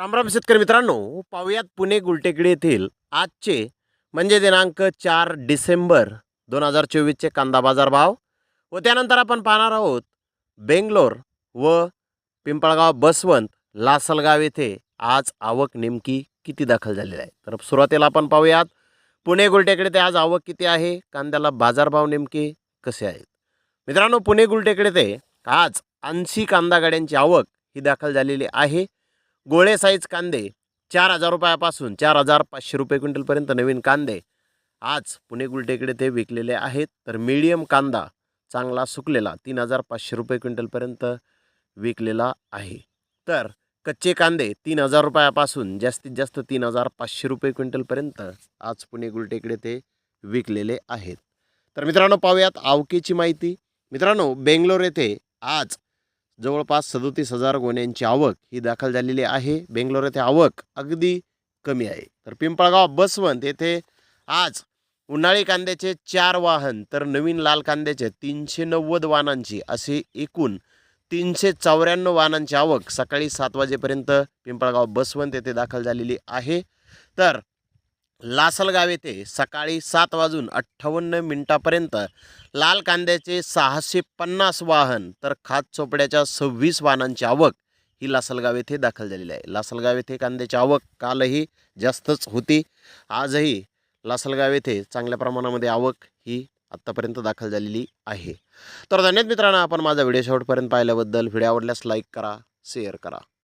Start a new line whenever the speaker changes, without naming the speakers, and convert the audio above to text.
रामराम शेतकरी मित्रांनो पाहुयात पुणे गुलटेकडी येथील आजचे म्हणजे दिनांक चार डिसेंबर दोन हजार चोवीसचे कांदा बाजार भाव व त्यानंतर आपण पाहणार आहोत बेंगलोर व पिंपळगाव बसवंत लासलगाव येथे आज आवक नेमकी किती दाखल झालेली आहे. तर सुरुवातीला आपण पाहूयात पुणे गुलटेकडे ते आज आवक किती आहे कांद्याला बाजारभाव नेमके कसे आहेत. मित्रांनो पुणे गुलटेकडे ते आज ऐंशी कांदा गाड्यांची आवक ही दाखल झालेली आहे. गोळे साईज कांदे चार हजार रुपयापासून चार हजार पाचशे रुपये क्विंटलपर्यंत नवीन कांदे. आज पुणे गुलटेकडे ते विकलेले आहेत तर मीडियम कांदा चांगला सुकलेला तीन हजार पाचशे रुपये क्विंटलपर्यंत विकलेला आहे. तर कच्चे कांदे तीन हजार रुपयापासून जास्तीत जास्त तीन हजार पाचशे रुपये क्विंटलपर्यंत आज पुणे गुलटेकडे ते विकलेले आहेत. तर मित्रांनो पाहूयात आवकेची माहिती. मित्रांनो बेंगलोर येथे आज जवळपास सदोतीस हजार गोण्यांची आवक ही दाखल झालेली आहे. बेंगलोर येथे आवक अगदी कमी आहे. तर पिंपळगाव बसवंत येथे आज उन्हाळी कांद्याचे चार वाहन तर नवीन लाल कांद्याचे तीनशे नव्वद वाहनांची असे एकूण तीनशे चौऱ्याण्णव वाहनांची आवक सकाळी सात वाजेपर्यंत पिंपळगाव बसवंत येथे दाखल झालेली आहे. तर लासलगाव येथे सकाळी सात वाजून अठ्ठावन्न मिनिटापर्यंत लाल कांद्याचे सहाशे पन्नास वाहन तर खात चोपड्याच्या सव्वीस वाहनांची आवक ही लासलगाव येथे दाखल झालेली आहे. लासलगाव येथे कांद्याची आवक कालही जास्तच होती. आजही लासलगाव येथे चांगल्या प्रमाणामध्ये आवक ही आत्तापर्यंत दाखल झालेली आहे. तर धन्यवाद मित्रांनो आपण माझा व्हिडिओ शेवटपर्यंत पाहिल्याबद्दल. व्हिडिओ आवडल्यास लाईक करा शेअर करा.